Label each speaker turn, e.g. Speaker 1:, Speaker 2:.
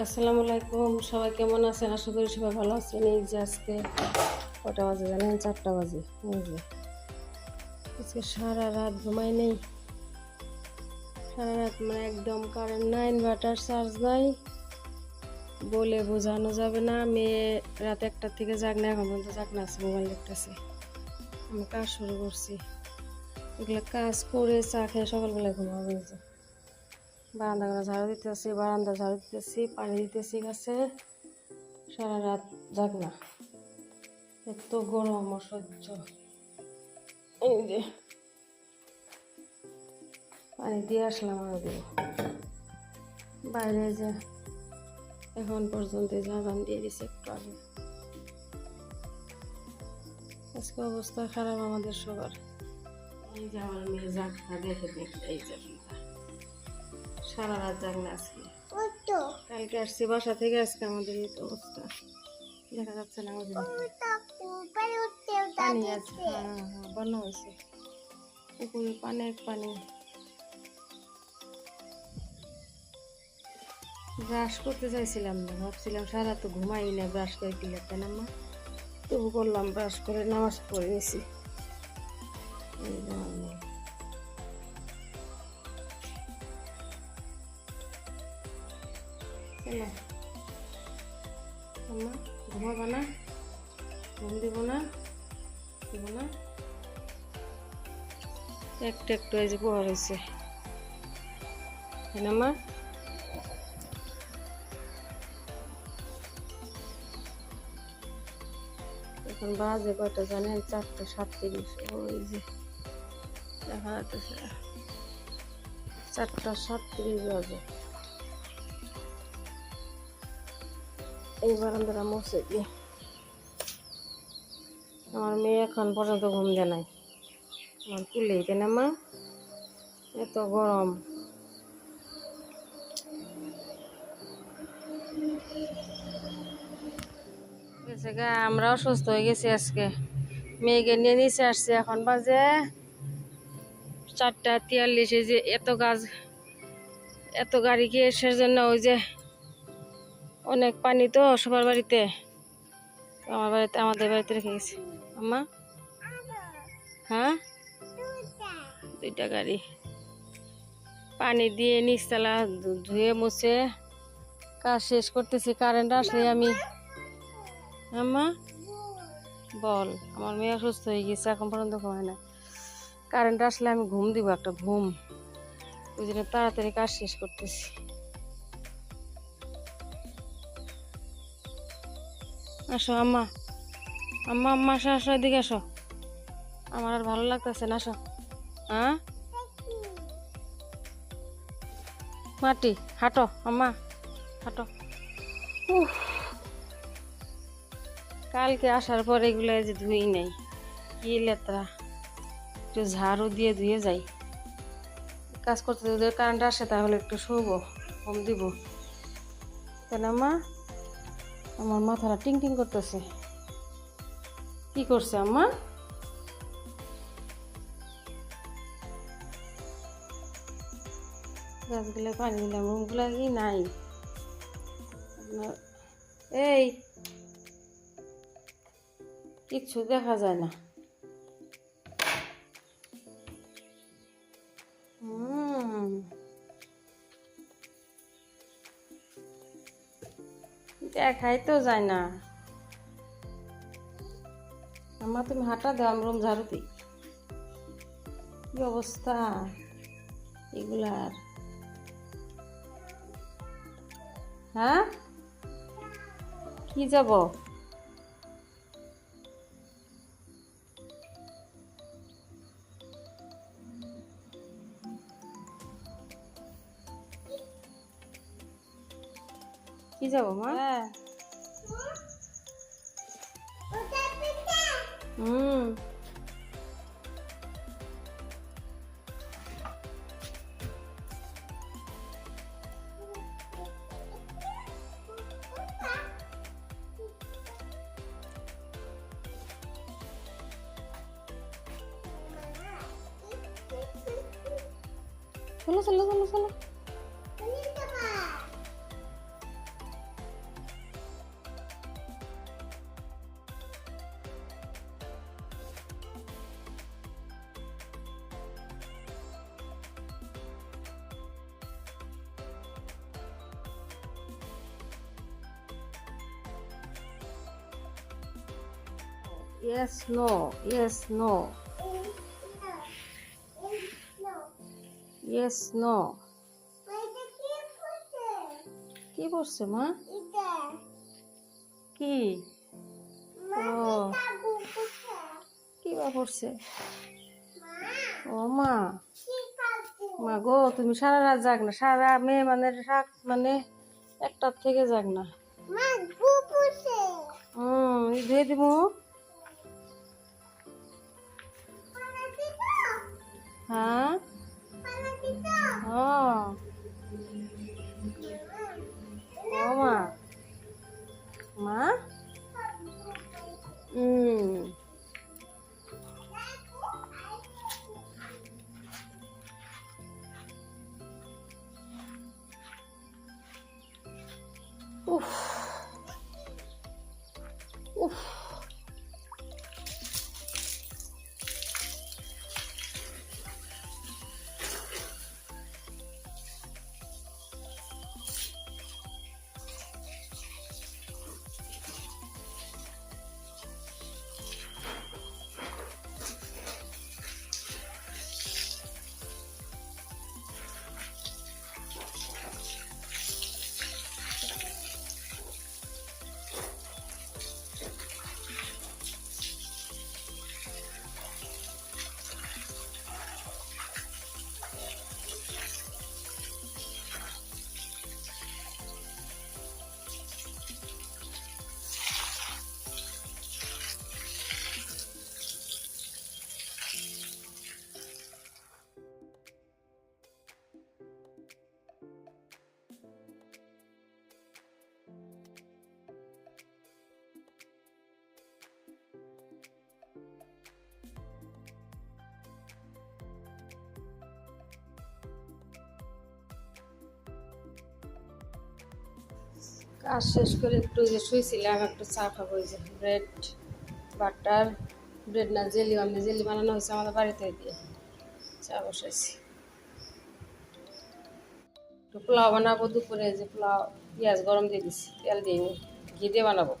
Speaker 1: আসসালামু আলাইকুম, সবাই কেমন আছেন? আশা করি সবাই ভালো আছেন। এই যে আজকে কটা বাজে জানেন? চারটা বাজে। আজকে সারা রাত ঘুমাই নেই। সারা রাত মানে একদম কারেন্ট নাই ইনভার্টার চার্জ নাই। বলে বোঝানো যাবে না। মেয়ে রাত একটার থেকে যাক না, এখন পর্যন্ত যাক না আছে মোবাইল দেখতেছে। আমি কাজ শুরু করছি। এগুলো কাজ করে চা খেয়ে সকালবেলায় ঘুমাবো যে। বারান্দা করে ঝাড়ু দিতেছি, বারান্দা ঝাড়ু দিতেছি, পানি দিতেছি গাছে। সারা রাত যাক না। এত গরম, অসহ্য। এই যে। পানি দিয়ে আসলাম আরও বাইরে যে এখন পর্যন্ত জাগান দিয়ে দিছে একটু আগে। আজকে অবস্থা খারাপ আমাদের সবার। এই যে আমার মেয়ে জাগটা দেখে দেখে এই যে। সারা রাত জাগনা আজকে। কালকে আসছি বাসা থেকে আজকে আমাদের এই অবস্থা। দেখা যাচ্ছে না আমাদের। পানি আছে হ্যাঁ হ্যাঁ বন্যা হয়েছে। পুকুরে পানি পানি। ব্রাশ করতে চাইছিলাম না ভাবছিলাম সারা তো ঘুমাই না ব্রাশ করে কি লাগবে না মা? তবু করলাম ব্রাশ করে নামাজ পড়ে নিয়েছি এই ঘুমাবো না ঘুম দিব না দিব না। একটু একটু এই যে পোহা রয়েছে তাই মা এখন বাজে কয়টা জানেন? চারটা সাতত্রিশ। ওই যে দেখা যাচ্ছে চারটা সাতত্রিশ বাজে। এই বারান্দাটা আমার মেয়ে এখন পর্যন্ত ঘুম দেয় নাই। আমার কুলেই তাই মা। এত গরম। গেছে গা, আমরা হয়ে গেছি আজকে। মেয়েকে নিয়ে নিচে আসছি এখন বাজে চারটা তিয়াল্লিশে। যে এত গাছ, এত গাড়ি গিয়ে আসার জন্য ওই যে অনেক পানি তো সবার বাড়িতে। আমার বাড়িতে, আমাদের বাড়িতে রেখে গেছে। আম্মা? হ্যাঁ? দুইটা গাড়ি। পানি দিয়ে নিচতলা ধুয়ে মুছে কাজ শেষ করতেছি। কারেন্ট আসলে আমি আম্মা? বল, আমার মেয়ে অসুস্থ হয়ে গেছে, এখন পর্যন্ত ঘুমায় না কারেন্ট আসলে আমি ঘুম দিব একটা, ঘুম। ওই জন্য তাড়াতাড়ি কাজ শেষ করতেছি। আসো, আম্মা। আম্মা আম্মা, আসো আসো, এদিকে আসো। আমার আর ভালো লাগতেছে না, আসো। হ্যাঁ মাটি, হাঁটো, আম্মা, হাঁটো। কালকে আসার পর এগুলো যে ধুই নাই। কি লেতরা। একটু ঝাড়ু দিয়ে ধুয়ে যাই। কাজ করতে যদি কারেন্ট আসে তাহলে একটু শুবো, ঘুম দিব। কেন মা আমার মাথাটা টিং টিং করতেছে। কি করছে আম্মা? গাছগুলো পানি দিলাম রুমগুলো কি নাই? এই কিছু দেখা যায় না। দেখাই তো যায় না। আমার তুমি হাঁটা দাও, আমি রুম ঝাড়ু দিই। কি অবস্থা? এগুলার হ্যাঁ? কি যাব? কি যাব, মা? 음. 설레 설레 설레 설레 yes no yes no yes no কি করছে মা? কি? ও কি বা করছে? ও মা। মা গো তুমি সারা রাত জাগ না। সারা মেয়ে মানে রাত মানে একটার থেকে জাগ না। হুম ধুয়ে দিব হ্যাঁ? ও। ও মা। কাজ শেষ করে একটু যে শুয়েছিলাম একটু চা খাব যে ব্রেড বাটার ব্রেড না, জেলি আমি জেলি বানানো হয়েছে আমাদের বাড়িতে দিয়ে চা বসাইছি। একটু পোলাও বানাবো দুপুরে যে পোলাও, পেঁয়াজ গরম দিয়ে দিছি, তেল দিয়ে ঘি দিয়ে বানাবো।